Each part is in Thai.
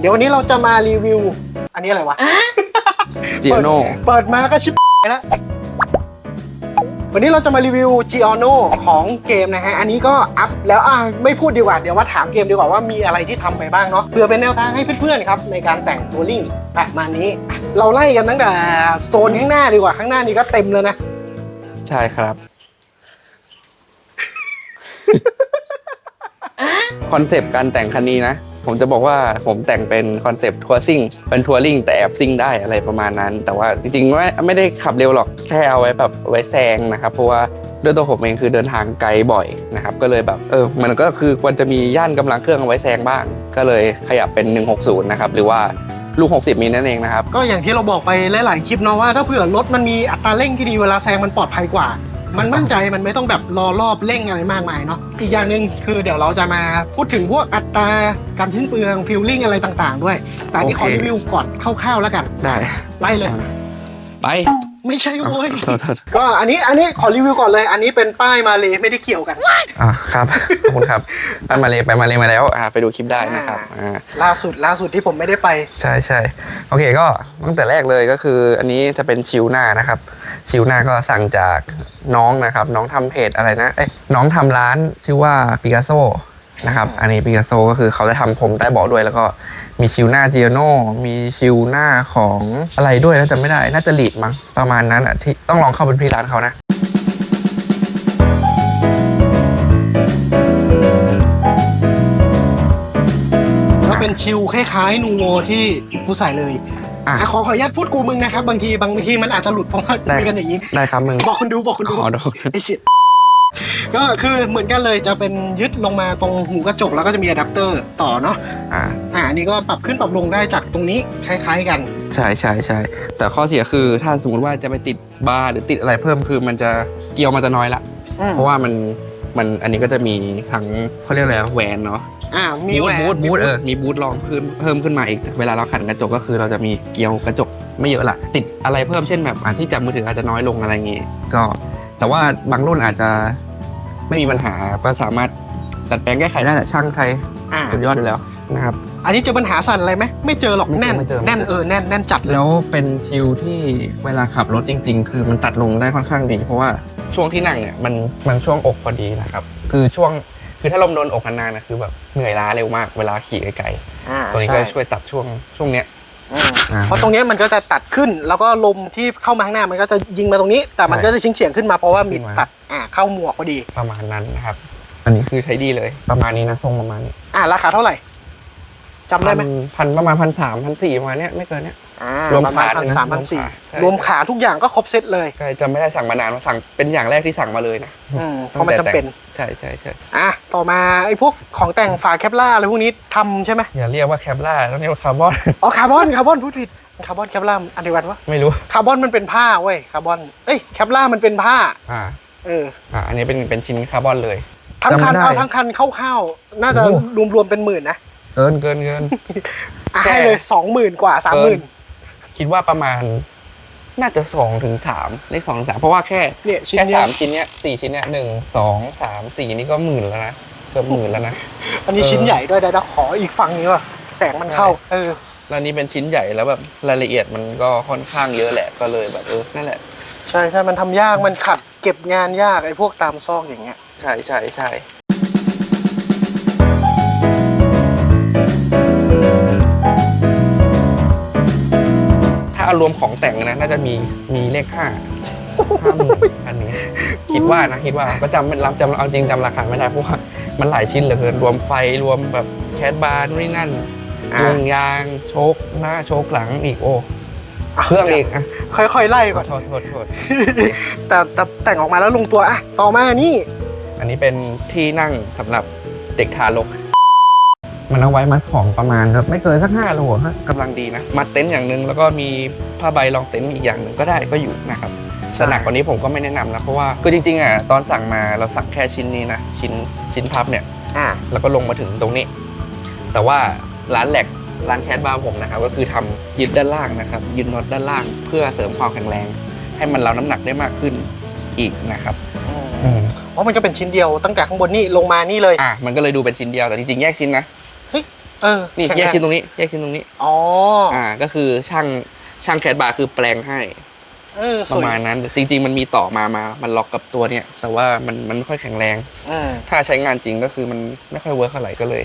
เดี๋ยววันนี้เราจะมารีวิว อันนี้อะไรวะจีโน่ เปิดมาก็ชิบแล้ว วันนี้เราจะมารีวิว g i o n o ของเกมนะฮะ อันนี้ก็อัพแล้วอะไม่พูดดีกว่า เดี๋ยวมาถามเกมดีกว่าว่ามีอะไรที่ทำไปบ้างเนาะ เพื่อเป็นแนวทางให้เพื่อนๆครับ ในการแต่งตัวลิงประมาณนี้ เราไล่กันตั้งแต่โซนข้างหน้าดีกว่า ข้างหน้านี้ก็เต็มเลยนะ ใช่ครับ คอนเซปต์การแต่งคันนี้นะ ผมจะบอกว่าผมแต่งเป็นคอนเซปต์ทัวร์ซิ่งเป็นทัวริงแต่แอบซิ่งได้อะไรประมาณนั้น แต่ว่าจริงๆไม่ไม่ได้ขับเร็วหรอกแค่เอาไว้แบบไว้แซงนะครับ เพราะว่าด้วยตัวผมเองคือเดินทางไกลบ่อยนะครับ ก็เลยแบบเออมันก็คือควรจะมีย่านกำลังเครื่องเอาไว้แซงบ้าง ก็เลยขยับเป็น 160 นะครับ หรือว่าลูก 60 มีนั่นเองนะครับ ก็อย่างที่เราบอกไปหลาย ๆ คลิปเนาะว่าถ้าเผื่อรถมันมีอัตราเร่งที่ดีเวลาแซงมันปลอดภัยกว่า มันมั่นใจมันไม่ต้องแบบรอรอบเร่งอะไรมากมายเนาะอีกอย่างหนึ่งคือเดี๋ยวเราจะมาพูดถึงพวกอัตราการชิ้นเปลืองฟิลลิ่งอะไรต่างๆ ด้วย แต่อันนี้ขอโอเค รีวิวก่อนคร่าวๆแล้วกันได้ไล่เลย ไปไม่ใช่โว้ยโทษโทษก็อันนี้อันนี้ขอรีวิวก่อนเลย อันนี้เป็นป้ายมาเลยไม่ได้เกี่ยวกัน อ่าครับขอบคุณครับไปมาเลยไปมาเลยมาแล้วอ่าไปดูคลิปได้นะครับอ่า ล่าสุดล่าสุดที่ผมไม่ได้ไป ใช่ใช่โอเคก็ตั้งแต่แรกเลยก็คืออันนี้จะเป็นชิวหน้านะครับ ชิวหน้าก็สั่งจากน้องนะครับ น้องทำเพจอะไรนะเอ้ยน้องทำร้านชื่อว่าปิกัสโซนะครับอันนี้ปิกัสโซก็คือเขาจะทำผมใต้เบาะด้วย แล้วก็มีชิวหน้าจิโอโนมีชิวหน้าของอะไรด้วยนะจำไม่ได้น่าจะลีดมั้งประมาณนั้นอะที่ต้องลองเข้าไปที่ร้านเขานะก็เป็นชิลคล้ายๆนูโวที่กูใส่เลย อะ อะขอขออนุญาตพูดกูมึงนะครับ บางทีบางทีมันอาจจะหลุดเพราะว่าได้คุยกันอย่างนี้ ได้ครับมึง บอกคุณดูบอกคุณดูขอดู ไอ้ชิตก็คือเหมือนกันเลยจะเป็นยึดลงมาตรงหูกระจกแล้วก็จะมีอะแดปเตอร์ต่อเนาะอ่า อ่าอันนี้ก็ปรับขึ้นปรับลงได้จากตรงนี้คล้ายๆกันใช่ใช่ใช่แต่ข้อเสียคือถ้าสมมติว่าจะไปติดบาร์หรือติดอะไรเพิ่มคือมันจะเกียวมันจะน้อยละ อืมเพราะว่ามัน มันอันนี้ก็จะมีทั้งเขาเรียกอะไรอะแหวนเนาะอ่ามีบูแหวทนบูทบูทเออมีบูทรองเพิ่มเพิ่มขึ้นมาอีก เวลาเราขันกระจกก็คือเราจะมีเกลียวกระจกไม่เยอะละติดอะไรเพิ่มเช่นแบบอะที่จับมือถืออาจจะน้อยลงอะไรอย่างงี้ก็แต่ว่าบางรุ่นอาจจะไม่มีปัญหาก็สามารถดัดแปลงแก้ไขได้แหละช่างไทยอ่าสุดยอดอยู่แล้วนะครับ อันนี้เจอปัญหาสั่นอะไรไหมไม่เจอหรอกไม่เจอแน่นไม่เจอ แน่นเออแน่นแน่นจัดเลยแล้วเป็นชิลที่เวลาขับรถจริง ๆ คือมันตัดลงได้ค่อนข้างดี เพราะว่าช่วงที่นั่งเนี่ยมันมันช่วงอกพอดีนะครับ คือช่วงคือถ้าลมโดนอกนานๆนะคือแบบเหนื่อยล้าเร็วมากเวลาขี่ไกลอ่าๆตัวนี้ใช่ก็ช่วยตัดช่วงช่วงเนี้ยอืมอ่า เพราะตรงเนี้ยมันก็จะตัดขึ้น แล้วก็ลมที่เข้ามาข้างหน้ามันก็จะยิงมาตรงนี้ แต่มันใช่ก็จะชิงเฉียงๆขึ้นมาเพราะว่ามีขึ้นมาตัดอ่าเข้าหมวกพอดี ประมาณนั้นนะครับ อันนี้คือใช้ดีเลยประมาณนี้นะทรงประมาณนี้อ่าราคาเท่าไหร่ จำได้ไหมพันพันประมาณพันสามพันสี่ประมาณเนี้ยไม่เกินเนี้ย อ่ารวมประมาณขาพันด้วยนะสามพันสี่ใช่รวมขา ทุกอย่างก็ครบเซตเลยใช่จำไม่ได้สั่งมานานว่าสั่งเป็นอย่างแรกที่สั่งมาเลยนะอืมเพราะมันจำเป็น ใช่ใช่ใช่อะ ต่อมาไอ้พวกของแต่งฝาแคปล่าอะไรพวกนี้ทำใช่ไหมอย่าเรียกว่าแคปล่าต้องเรียกว่าคาร์บอน อ๋อคาร์บอนคาร์บอนพูดผิดคาร์บอนแคปล่าอันเดียวกันวะไม่รู้คาร์บอนมันเป็นผ้าเว้ยคาร์บอนเอ้ยแคปล่ามันเป็นผ้า อ่าเออ อ่าอันนี้เป็นเป็นชิ้นคาร์บอนเลย ทั้งคันจำไม่ได้เอาทั้งคันคร่าวๆน่าจะโอ้รวมๆเป็นหมื่นนะเกินเกินเกิน อะแค่ให้เลยสองหมื่นกว่าสามหมื่นคิดว่าประมาณ น่าจะสองถึงสามเลขสองถึงสามเพราะว่าแค่เนี่ยชิ้นแค่เนี้ยสามชิ้นเนี้ยสี่ชิ้นเนี้ยหนึ่งสองสามสี่นี่ก็หมื่นแล้วนะเกือบหมื่นแล้วนะอันนี้เออชิ้นใหญ่ด้วยเดี๋ยวขออีกฝั่งนี้ว่ะแสงมันเข้า เออแล้วนี่เป็นชิ้นใหญ่แล้วแบบรายละเอียดมันก็ค่อนข้างเยอะแหละก็เลยแบบเออนั่นแหละ ใช่ใช่มันทำยากมันขัด เก็บงานยากไอ้พวกตามซอกอย่างเงี้ย ใช่ใช่ใช่ เอารวมของแต่งนะน่าจะมีมีเลขห้าห้าหมื่นอันนี้ คิดว่านะคิดว่าก็จำไม่รับจำเอาจริงจำราคาไม่ได้เพราะว่ามันหลายชิ้นเหลือเกินรวมไฟรวมแบบแคสบาร์นู่นนี่นั่นอะวงยางโชคหน้าโชคหลังอีกโอ้เครื่องอีกอะค่อยๆไล่ขก่ออนโทษโทษโทษแต่แต่แต่งออกมาแล้วลงตัวอะต่อมานี่ อันนี้เป็นที่นั่งสำหรับเด็กทารก มันเอาไว้มัดของประมาณครับ ไม่เกินสักห้าโลฮะกำลังดีนะมัดเต็นท์อย่างหนึ่งแล้วก็มีผ้าใบรองเต็นท์อีกอย่างหนึ่งก็ได้ก็อยู่นะครับแต่หนักกว่านี้ผมก็ไม่แนะนำนะเพราะว่าคือจริงๆอะตอนสั่งมาเราสั่งแค่ชิ้นนี้นะชิ้นชิ้นพับเนี่ยอะแล้วก็ลงมาถึงตรงนี้ แต่ว่าร้านแหลกร้านแคสบาร์ผมนะครับก็คือทำยึดด้านล่างนะครับยึดน็อตด้านล่าง เพื่อเสริมความแข็งแรง ให้มันเราน้ำหนักได้มากขึ้นอีกนะครับอืมเพราะมันก็เป็นชิ้นเดียวตั้งแต่ข้างบนนี่ลงมานี่เลยอะมันก็เลยดูเป็นชิ้นเดียวแต่จริงๆแยกชิ้นนะ เออนี่แข็งแยกแรงชิ้นตรงนี้แยกชิ้นตรงนี้อ๋ออ่า ก็คือช่างช่างแคดบาร์คือแปลงให้เออปสวระยมาณนั้นจริง ๆ มันมีต่อมามา มันล็อกกับตัวเนี่ย แต่ว่ามันมันไม่ค่อยแข็งแรงอืมถ้าใช้งานจริงก็คือมันไม่ค่อยเวิร์คเท่าไหร่ก็เลย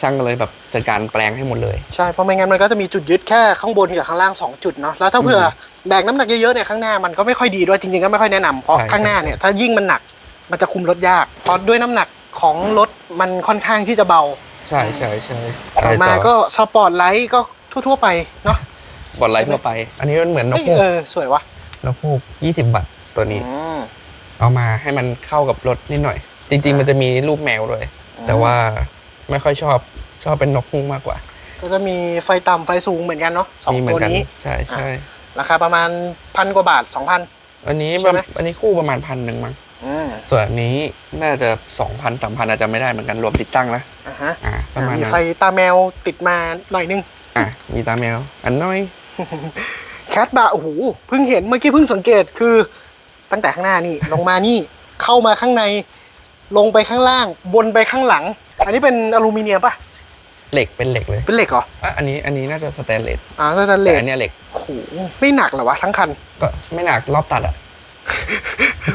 ช่างก็เลยแบบจัดการแปลงให้หมดเลยใช่เพราะไม่งั้นมันก็จะมีจุดยึดแค่ข้างบนกับข้างล่าง 2 จุดเนาะแล้วถ้าเผื่อแบกน้ำหนักเยอะๆเนี่ยข้างหน้ามันก็ไม่ค่อยดีด้วยจริงๆก็ไม่ค่อยแนะนำเพราะใช่ข้างหน้าเนี่ยถ้ายิ่งมันหนักมันจะคุมรถยากเพราะด้วยน้ำหนักของรถมันค่อนข้างที่จะเบา ใช่ใช่ใช่ต่อมาก็สปอร์ตไลท์ก็ทั่วๆไปเนาะบอลไลท์ทั่วไป อันนี้มันเหมือนนเอ้กยฮูกเออสวยวะนกฮูกยี่สิบบาทตัวนี้อืมเอามาให้มันเข้ากับรถนิดหน่อย จริง ๆ มันจะมีรูปแมวด้วย แต่ว่าไม่ค่อยชอบชอบเป็นนกฮูกมากกว่า ก็จะมีไฟต่ำไฟสูงเหมือนกันเนาะสองมีเหมืตัวกันี้ใช่ใช่ราคาประมาณพันกว่าบาทสองพันอันนี้ใช่ไหมอันนี้คู่ประมาณพันหนึ่งมั้งอืม ส่วนอันนี้น่าจะสองพันสามพันอาจจะไม่ได้เหมือนกันรวมติดตั้งนะอะฮะอ่าประมาณมีนั้นไฟตาแมวติดมาหน่อยนึง อะมีตาแมว อันน้อยแคทบาร์โอ้โหเพิ่งเห็นเมื่อกี้เพิ่งสังเกตคือ ตั้งแต่ข้างหน้านี่ ลงมานี่เข้ามาข้างใน ลงไปข้างล่าง วนไปข้างหลัง อันนี้เป็นอลูมิเนียมปะเหล็กเป็นเหล็กเลยเป็นเหล็กเหรออะอันนี้อันนี้น่าจะสแตนเลสอ่าสแตนเลแต่สอันเนี้ยเหล็กโอ้โหไม่หนักเหรอวะทั้งคัน ก็ไม่หนักรอบตัดอะ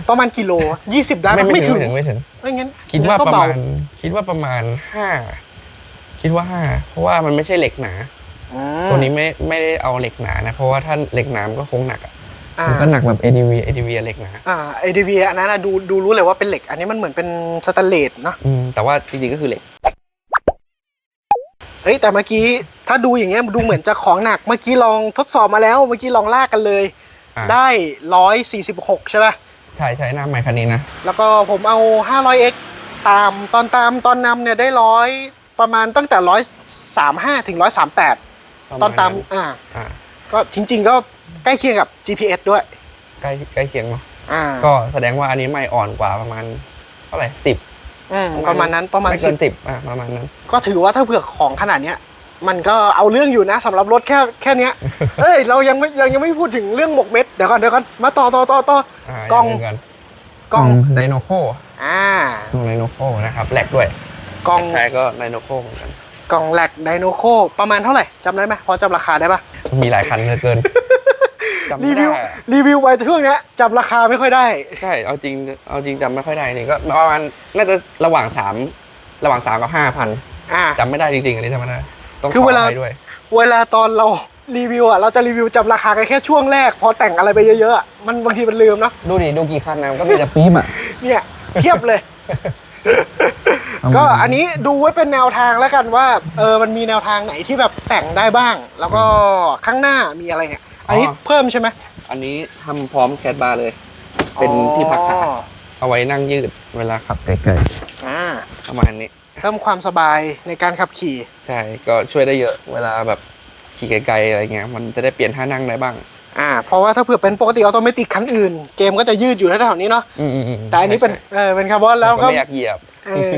ประมาณกิโลยี่สิบได้ปะไม่ไม่ถึถึงงไม่ถึงไม่ถึงไม่งั้นคิดว่างั้นก็ประเบมาณคิดว่าประมาณห้าคิดว่าห้าเพราะว่ามันไม่ใช่เหล็กหนาอืมตัวนี้ไม่ไม่ได้เอาเหล็กหนานะ เพราะว่าถ้าเหล็กหนามันก็คงหนักอะอ่ามันก็หนักแบบ ADV ADV เหล็กหนาอ่า ADV อันนั้นนะดูดูรู้เลยว่าเป็นเหล็ก อันนี้มันเหมือนเป็นสแตนเลสเนาะอืมแต่ว่าจริงๆก็คือเหล็กเฮ้ยแต่เมื่อกี้ถ้าดูอย่างเงี้ยดูเหมือนจะของหนักเมื่อกี้ลองทดสอบมาแล้วเมื่อกี้ลองลากกันเลยอ่าได้ร้อยสี่สิบหกใช่ป่ะ ใช่ใช่หน้าไมค์คันนี้นะ แล้วก็ผมเอา 500x ตามตอนตามตอนนำเนี่ยได้ร้อยประมาณตั้งแต่ร้อยสามห้าถึงร้อยสามแปดตอนตามอ่าอ่าก็จริง ๆ ก็ใกล้เคียงกับ GPS ด้วย ใกล้ใกล้เคียงเนาะอ่าก็แสดงว่าอันนี้ไม่อ่อนกว่าประมาณเท่าไหร่สิบอืมประมาณนั้นประมาณไม่สิเกิบนสิบอะประมาณนั้น ก็ถือว่าถ้าเผื่อของขนาดเนี้ย มันก็เอาเรื่องอยู่นะสำหรับรถแค่แค่เนี้ย เอ้ยเรายังไม่ยังยังไม่พูดถึงเรื่องหมกเม็ดเดี๋ยวก่อนเดี๋ยวก่อนมาต่อต่อต่อต่ออ่ากล้องย่าลืมกันกล้องไดโนโคอ่ากล้องไดโนโคนะครับแหลกด้วยกล้องใช่ก็ไดโนโคเหมือนกันกล้องแหลกไดโนโคประมาณเท่าไหร่จำได้ไหมพอจำราคาได้ปะมีหลายคันเหลือเกินจำรีไม่วิวได้อะรีวิวไปช่วงเนี้ยจำราคาไม่ค่อยได้ใช่เอาจริงเอาจริงจำไม่ค่อยได้นี่ก็ประมาณน่าจะระหว่างสามระหว่างสามกับห้าพันอ่าจำไม่ได้จริงๆอันนี้จำไม่ได้ ต้องคือเวลาขไปด้วย เวลาตอนเรารีวิวอะเราจะรีวิวจำราคากันแค่ช่วงแรก พอแต่งอะไรไปเยอะๆอะมันบางทีมันลืมเนาะดูดิดูกี่คันนะมันก็มีแต่ปี๊บอะ เนี่ยเทียบเลย เอามาก็อันนี้ดูไว้เป็นแนวทางแล้วกันว่าเออมันมีแนวทางไหนที่แบบแต่งได้บ้าง แล้วก็ข้างหน้ามีอะไรเนี่ย อันนี้เพิ่มใช่ไหมอันนี้ทำพร้อมแคดบาร์เลย เป็นที่พักขาอ๋อเอาไว้นั่งยืดเวลาขับไกลอ่า ๆประมาณนี้ เพิ่มความสบายในการขับขี่ ใช่ก็ช่วยได้เยอะเวลาแบบขี่ไกลๆอะไรเงี้ยมันจะได้เปลี่ยนท่านั่งได้บ้าง อ่า เพราะว่าถ้าเผื่อเป็นปกติออโตเมติกคันอื่น เกมก็จะยืดอยู่แถวๆนี้เนาะอืมอืมอืมแต่อันนี้เป็นใช่เออเป็นคาร์บอนๆแล้วเราก็ ไม่อยากเหยียบ เออ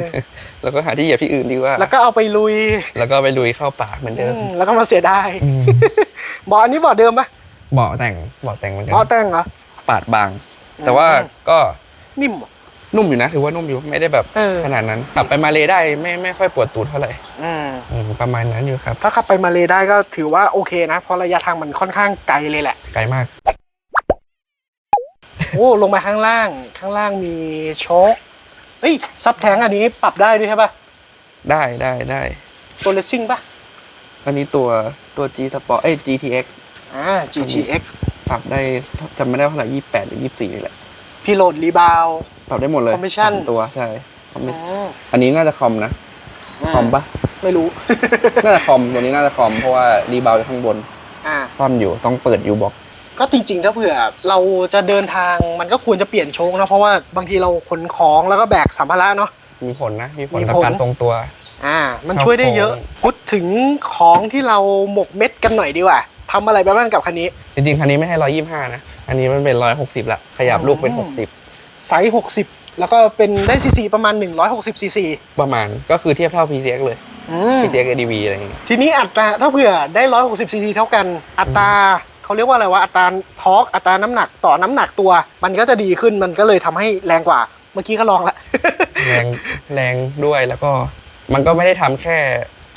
แล้วก็หาที่เหยียบที่อื่นดีกว่า แล้วก็เอาไปลุยแล้วก็ไปลุยเข้าป่าเหมือนเดิมอืมแล้วก็มาเสียดายอืมเบาะอันนี้เบาะเดิมปะเบาะแต่งเบาะแต่งเหมือนกัเบาะแต่งเหรอ ปาดบาง แต่ว่าอืมก็นิ่มเหรอ นุ่มอยู่นะถือว่านุ่มอยู่ไม่ได้แบบเออ ขนาดนั้นขับไปมาเลได้ไม่ไม่ค่อยปวดตูดเท่าไหร่อืมอืมประมาณนั้นอยู่ครับ ถ้าขับไปมาเลได้ก็ถือว่าโอเคนะ เพราะระยะทางมันค่อนข้างไกลเลยแหละ ไกลมาก โอ้ลงมาข้างล่าง ข้างล่างมีโชคเฮ้ยซับแทงอันนี้ปรับได้ด้วยใช่ปะได้ได้ได้ตัวเลสซิ่งปะอันนี้ตัวตัว G Sport เอ้ย GTX อ่า GTX ปรับได้จำไม่ได้เท่าไหร่ยี่แปดหรือยี่สี่นี่แหละ พีโหลดรีบาว ปรับได้หมดเลย Commission สามตัวใช่ Commission อันนี้น่าจะคอมนะ คอมปะไม่รู้ น่าจะคอมตัวนี้น่าจะคอมเพราะว่ารีบาวอยู่ข้างบนอ่า ซ่อนอยู่ต้องเปิดยูบอกก็จริงๆ ถ้าเผื่อเราจะเดินทางมันก็ควรจะเปลี่ยนโชคนะ เพราะว่าบางทีเราขนของแล้วก็แบกสัมภาระเนาะ มีผลนะ มีผลมีต่อผล การทรงตัว อ่า มันครับช่วยได้เยอะผม พูดถึงของที่เราหมกเม็ดกันหน่อยดีกว่าทำอะไรไปบ้างกับคันนี้ จริงๆคันนี้ไม่ให้ร้อยยี่ห้านะ อันนี้มันเป็นร้อยหกสิบละขยับลูกเป็นอ๋หอกสิบไซส์60แล้วก็เป็นได้ซีซีประมาณ160ซีซีประมาณก็คือเทียบเท่า PCX เลย อืม PCX ADV อะไรอย่างเงี้ยทีนี้อัตราถ้าเผื่อได้160ซีซีเท่ากัน อัตราเขาเรียกว่าอะไรวะอัตราทอร์กอัตราน้ำหนักต่อน้ำหนักตัว มันก็จะดีขึ้นมันก็เลยทำให้แรงกว่า เมื่อกี้ก็ลองละ แรงแรงด้วยแล้วก็ มันก็ไม่ได้ทำแค่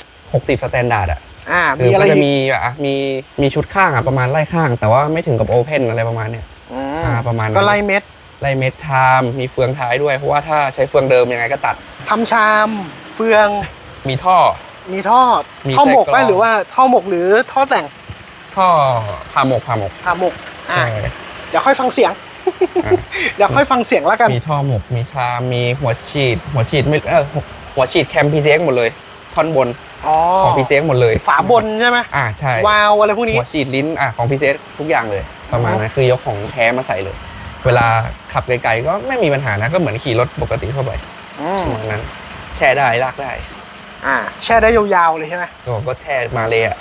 60สแตนดาร์ดอะ อ่า คืมีออะไรก็จะอีกมีแบบอะมีมีชุดข้างอะประมาณไล่ข้าง แต่ว่าไม่ถึงกับโอเพนอะไรประมาณเนี้ยอืมอ่าประมาณนั้นก็ไล่เม็ดไล่เม็ดชามมีเฟืองท้ายด้วยเพราะว่าถ้าใช้เฟืองเดิมยังไงก็ตัดทำชาม เฟือง มีท่อ มีท่อมีท่อหมกไส้กรไหมอง หรือว่าท่อหมกหรือท่อแต่งท่อพาหมกพาหมกผ่าหมกอ่าใช่เดี๋ยวค่อยฟังเสียง อะ เดี๋ยวค่อยฟังเสียงแล้วกัน มีท่อหมก มีชามมีหัวฉีด หัวฉีดไม่เออหัวฉีดแคม PCX หมดเลย ท่อนบนอ๋อของ PCX หมดเลยฝาบนใช่ไหมอ่าใช่วาล์วอะไรพวกนี้หัวฉีดลิ้นอะของ PCX ทุกอย่างเลยประมาณนั้นคือยกของแท้มาใส่เลย เวลาขับไกลๆก็ไม่มีปัญหานะก็เหมือนขี่รถปกติทั่วไปอืมประมาณนั้นแช่ได้ลากได้ อ่า แช่ได้ยาวๆเลยใช่ไหมก็ก็แช่มาเลยอะ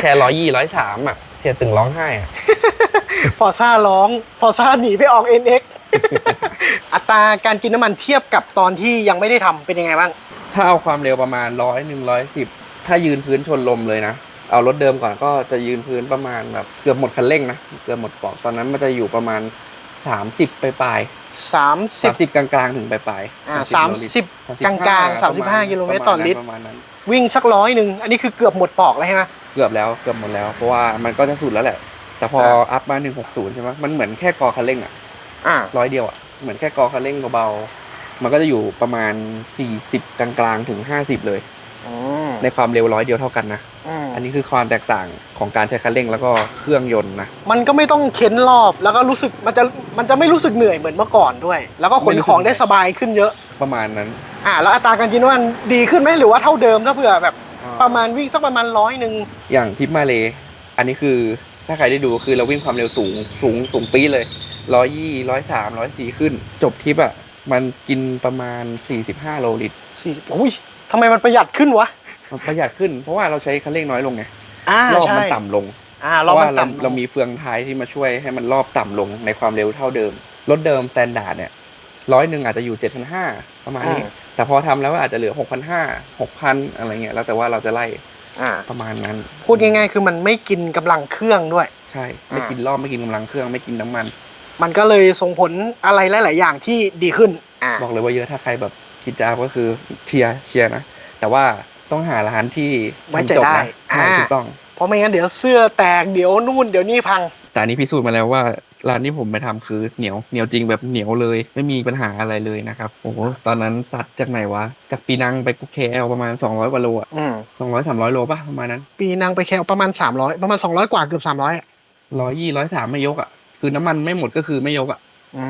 แช่ร้อยยี่ร้อยสามอะเสียตึงร้องไห้อะฟอร์ซ่าร้องฟอร์ซ่าหนีไปออก NX อัตราการกินน้ำมันเทียบกับตอนที่ยังไม่ได้ทำเป็นยังไงบ้าง ถ้าเอาความเร็วประมาณร้อยหนึ่งร้อยสิบถ้ายืนพื้นชนลมเลยนะ เอารถเดิมก่อนก็จะยืนพื้นประมาณแบบเกือบหมดคันเร่งนะ เกือบหมดปอกตอนนั้นมันจะอยู่ประมาณ 30 ไปปลายๆ30 30กลางๆถึงปลายๆอ่า30 30กลางๆ35กิโลเมตรต่อลิตรประมาณนั้น วิ่งสักร้อยหนึ่งอันนี้คือเกือบหมดปอกแล้วใช่ไหม เกือบแล้วเกือบหมดแล้ว เพราะว่ามันก็จะสุดแล้วแหละ แต่พออัพมา 160 ใช่ไหมมันเหมือนแค่กอคันเร่งอะอ่า ร้อยเดียวอะ เหมือนแค่กอคันเร่งเบาๆ มันก็จะอยู่ประมาณ 40 กลางๆ ถึง 50 เลยอืมในความเร็วร้อยเดียวเท่ากันนะอืมอันนี้คือความแตกต่างของการใช้คันเร่งแล้วก็เครื่องยนต์นะมันก็ไม่ต้องเข็นรอบแล้วก็รู้สึกมันจะมันจะไม่รู้สึกเหนื่อยเหมือนเมื่อก่อนด้วย แล้วก็ขนของได้สบายขึ้นเยอะ ประมาณนั้นอ่าแล้วอัตราการกินน้ำมันดีขึ้นไหมหรือว่าเท่าเดิมถ้าเผื่อแบบประมาณวิ่งสักประมาณร้อยหนึ่งอย่างทริปมาเลอันนี้คือถ้าใครได้ดูคือเราวิ่งความเร็วสูงสูงสูงปีดเลยร้อยยี่ร้อยสามร้อยสี่ขึ้น จบทริปอะ มันกินประมาณ 45โลลิตรสี่อุ้ยทำไมมันประหยัดขึ้นวะ มันประหยัดขึ้นเพราะว่าเราใช้คันเร่งน้อยลงไงอ่ารอบใช่มันต่ำลงอ่าเพรอบราะมัว่านเราต่ำเรามีเฟืองท้ายที่มาช่วยให้มันรอบต่ำลงในความเร็วเท่าเดิมรถเดิมสแตนดาร์ดเนี่ยร้อยหนึ่งอาจจะอยู่7,500ประมาณนี้ แต่พอทำแล้วอาจจะเหลือ 6,500 6,000 อะไรเงี้ยแล้วแต่ว่าเราจะไล่อ่า ประมาณนั้นพูดง่ายๆ คือมันไม่กินกำลังเครื่องด้วย ใช่ ไม่กินรอบไม่กินกำลังเครื่องไม่กินน้ำมัน มันก็เลยส่งผลอะไรหลาย ๆ อย่างที่ดีขึ้นอ่า บอกเลยว่าเยอะถ้าใครแบบคิดจะอัพก็คือเชียร์เชียร์นะ แต่ว่าต้องหาร้านที่ไว้ใจทำจบได้นะใช่อ่าถูกต้อง เพราะไม่งั้นเดี๋ยวเสื้อแตกเดี๋ยวนู่นเดี๋ยวนี่พัง แต่อันนี้พิสูจน์มาแล้วว่าร้านที่ผมไปทำคือเหนียวเหนียวจริงแบบเหนียวเลย ไม่มีปัญหาอะไรเลยนะครับโอ้โหตอนนั้นซัดจากไหนวะ จากปีนังไปกุ๊กเคเอลประมาณ 200กว่าโลอะอืมสองร้อยสามร้อยโลป่ะประมาณนั้นปีนางไปแค่ประมาณ 300 ประมาณ 200 กว่าเกือบ300อะร้อยยี่ร้อยสามไม่ยกอะ คือน้ำมันไม่หมดก็คือไม่ยกอะ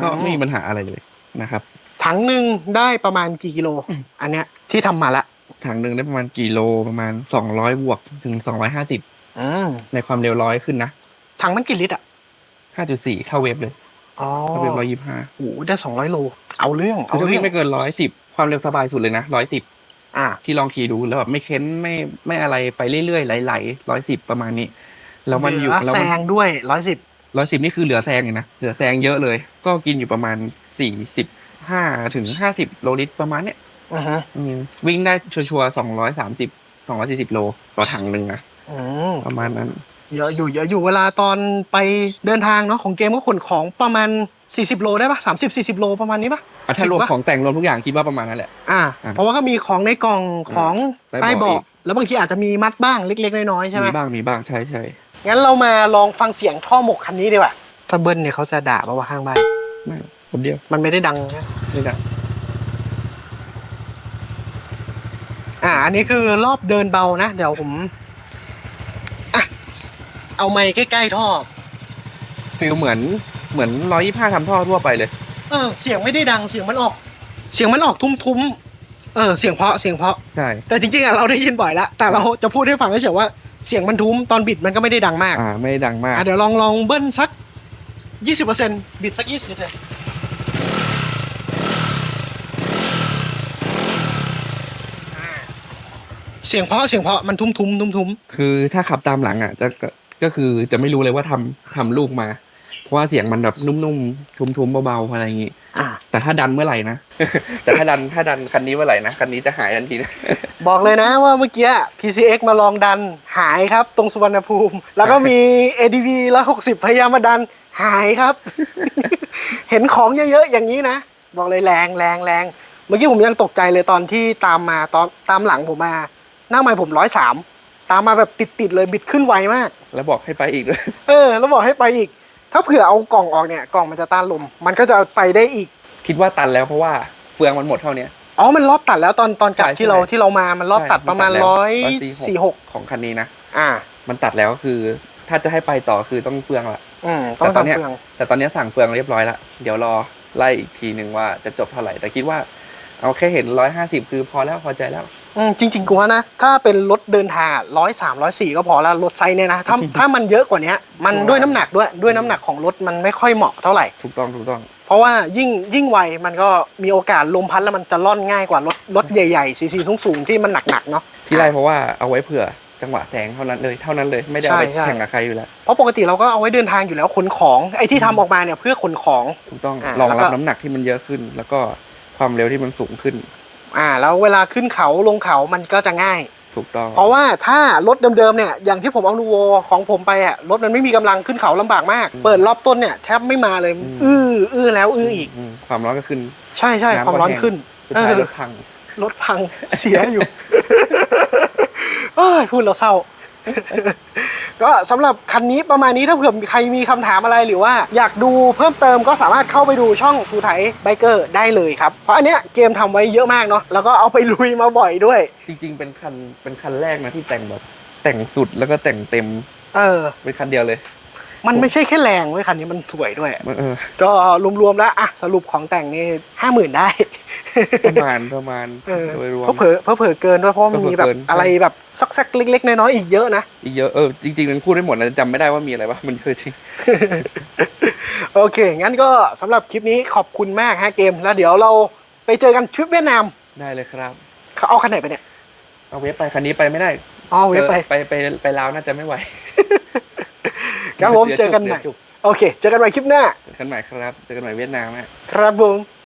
ก็ไม่มีปัญหาอะไรเลยนะครับถังหนึ่งได้ประมาณกี่กิโล อันเนี้ยที่ทำมาละถังหนึ่งได้ประมาณกี่โลประมาณ200บวกถึง250อืมในความเร็วร้อยขึ้นนะถังมันกี่ลิตรอะ5.4เท่าเวฟเลยอ๋อเท่าเวฟร้อยยี่ห้าโอ้โหได้200โล เอาเรื่องคืเอาอถ้าเรื่วิ่องงไม่เกินร้อยสิบความเร็วสบายสุดเลยนะร้อยสิบอ่าที่ลองขี่ดูแล้วแบบไม่เค้นไม่ไม่อะไรไปเรื่อยๆไหลๆร้อยสิบประมาณนี้แล้วมันอยู่เหลืแล้วแซมันงด้วย110 ร้อยสิบนี่คือเหลือแซงอยู่นะเหลือแซงเยอะเลย ก็กินอยู่ประมาณสี่สิบห้าถึงห้าสิบโลลิตรประมาณเนี้ยอือฮึอืมวิ่งได้ชัวร์ๆสองร้อยสามสิบสองร้อยสี่สิบโลต่อถังหนึ่งนะอืมประมาณนั้น เยอะอยู่เยอะอยู่เวลาตอนไปเดินทางเนาะของเกมก็ขนของประมาณ 40 โลได้ปะ30 40 โลประมาณนี้ปะอะถ้ารวมถึปะของแต่งรวมทุกอย่างคิดว่าประมาณนั้นแหละ อ่าอะเพราะว่าก็มีของในกล่องของใต้ใต้เบาะเบาะอีกแล้วบางทีอาจจะมีมัดบ้างเล็กๆน้อยๆใช่ไหมมีบ้างมีบ้างใช่ใช่ งั้นเรามาลองฟังเสียงท่อหมกคันนี้ดีกว่า ถ้าเบิ้ลเนี่ยเขาจะด่าป่าว่าข้างบ้าน ไม่คนเดียวมันไม่ได้ดังนะไม่ได้อ่า อันนี้คือรอบเดินเบานะ เดี๋ยวผมอะเอาไม้ใกล้ๆท่อ ฟิลเหมือนเหมือนร้อยยี่ห้าทำท่อทั่วไปเลย เออ เสียงไม่ได้ดัง เสียงมันออก เสียงมันออกทุ้มๆ เออ เสียงเพราะ เสียงเพราะ ใช่ แต่จริงๆอะเราได้ยินบ่อยแล้วแต่เราจะพูดให้ฟังเฉยๆว่า เสียงมันทุ้มตอนบิดมันก็ไม่ได้ดังมากอ่าไม่ได้ดังมาก อะเดี๋ยวลองลองเบิ้ลสักยี่สิบเปอร์เซ็นต์บิดสักยี่สิบเปอร์เซ็นต์เสียงเพราะเสียงเพราะมันทุ้มๆทุ้มคือถ้าขับตามหลังอะจะก็ก็คือจะไม่รู้เลยว่าทำทำลูกมาเพราะ ว่าเสียงมันแบบนุ่มๆทุ้มๆเบาๆอะไรอย่างงี้ๆอะแต่ถ้าดันเมื่อไหร่นะ แต่ถ้าดันถ้าดันคันนี้เมื่อไหร่นะคันนี้จะหายทันทีนะบอกเลยนะว่าเมื่อกี้ PCX มาลองดันหายครับตรงสุวรรณภูมิ แล้วก็มี ADV 160 พยายามมาดันหายครับ เห็นของเยอะๆอย่างนี้นะ บอกเลยแรงแรงแรงเมื่อกี้ผมยังตกใจเลยตอนที่ตามมาตอนตามหลังผมมา หน้าใหม่ผมร้อยสามตามมาแบบติดๆเลยบิดขึ้นไวมาก แล้วบอกให้ไปอีกด้วยเออ แล้วบอกให้ไปอีก ถ้าเผื่อเอากล่องออกเนี่ยกล่องมันจะต้านลม มันก็จะไปได้อีก คิดว่าตันแล้วเพราะว่าเฟืองมันหมดเท่าเนี้ย อ๋อ มันรอบตัดแล้วตอนตอนกลับใช่ที่เราใช่ที่เรามา มันรอบตัดใช่ประมาณนตัดแล้วร้อยสี่หกของคันนี้นะ อ่า มันตัดแล้วก็คือ ถ้าจะให้ไปต่อคือต้องเฟืองละ อืมต้องแต่ตอนเนี้ทำย เฟือง แต่ตอนนี้สั่งเฟืองเรียบร้อยละเดี๋ยวรอไล่อีกทีหนึ่งว่าจะจบเท่าไหร่ แต่คิดว่า เอาแค่เห็นร้อยห้าสิบคือพอแล้วพอใจแล้ว อืมจริงๆกูว่านะ ถ้าเป็นรถเดินทางร้อยสามร้อยสี่ก็พอแล้วรถไซส์เนี่ยนะ ถ้า ถ้ามันเยอะกว่านี้มันถูกด้วยน้ำหนักด้วยด้วยน้ำหนักของรถมันไม่ค่อยเหมาะเท่าไหร่ ถูกต้องถูกต้อง เพราะว่ายิ่งยิ่งไวมันก็มีโอกาสลมพัดแล้วมันจะล่อนง่ายกว่ารถรถใหญ่ๆซีซีสูงๆที่มันหนักๆเนาะที่ไล่เพราะว่าเอาไว้เผื่อจังหวะแสงเท่านั้นเลยเท่านั้นเลยไม่ได้เอาไปใช่ใช่แข่งกับใครอยู่แล้วเพราะปกติเราก็เอาไว้เดินทางอยู่แล้วขนของไอ้ที่ทำออกมาเนี่ยเพื่อขนของถูกต้องอ่ารองแล้วรับก็น้ำหนักที่มันเยอะขึ้น แล้วก็ความเร็วที่มันสูงขึ้น อ่าแล้วเวลาขึ้นเขาลงเขามันก็จะง่าย ถูกต้อง เพราะว่าถ้ารถเดิมๆเนี่ยอย่างที่ผมเอานูโวของผมไปอะรถมันไม่มีกำลังขึ้นเขาลำบากมาก เปิดรอบต้นเนี่ยแทบไม่มาเลย อื้ออื้อแล้วอื้ออีกมความร้อนก็ขึ้น ใช่ใช่น้ำความร้อนก็แห้ง ขึ้น สุดท้ายเออรถพัง รถพัง เสียอยู่เอ้ยพูดแล้วเศร้า ก็สำหรับคันนี้ประมาณนี้ถ้าเผื่อใครมีคำถามอะไรหรือว่าอยากดูเพิ่มเติมก็สามารถเข้าไปดูช่องทูไทไบเกอร์ได้เลยครับ เพราะอันเนี้ยเกมทำไว้เยอะมากเนาะแล้วก็เอาไปลุยมาบ่อยด้วย จริง ๆ เป็นคันเป็นคันแรกนะที่แต่งแบบแต่งสุดแล้วก็แต่งเต็ม เออ เป็นคันเดียวเลย มันไม่ใช่แค่แรงเว้ยคันนี้มันสวยด้วยมันเออก็รวมๆแล้วอะสรุปของแต่งนี่ห้าหมื่นได้ ประมาณประมาณเออโดยรวม เพราะเผลอเพราะเผลอเกินด้วยเพราะมันมีแบบเผลอเกิน อะไรแบบซอกแซกเล็กๆ น้อยๆอีกเยอะนะ อีกเยอะเออจริงๆมันพูดได้หมดนะจำไม่ได้ว่ามีอะไรวะมันเยอะจริง โอเค งั้นก็สำหรับคลิปนี้ขอบคุณมากฮะเกม แล้วเดี๋ยวเราไปเจอกันทริปเวียดนามได้เลยครับ เขาเอาคันไหนไปเนี่ยเอาเว็บไปคันนี้ไปไม่ได้อ๋อเว็บไปไปไปไปลาวน่าจะไม่ไหว ครับผมดี๋ยวเจอกันใหม่ดี๋ยวจุโอเค เจอกันใหม่คลิปหน้า เจอกันใหม่ครับ เจอกันใหม่เวียดนามฮะ ครับผม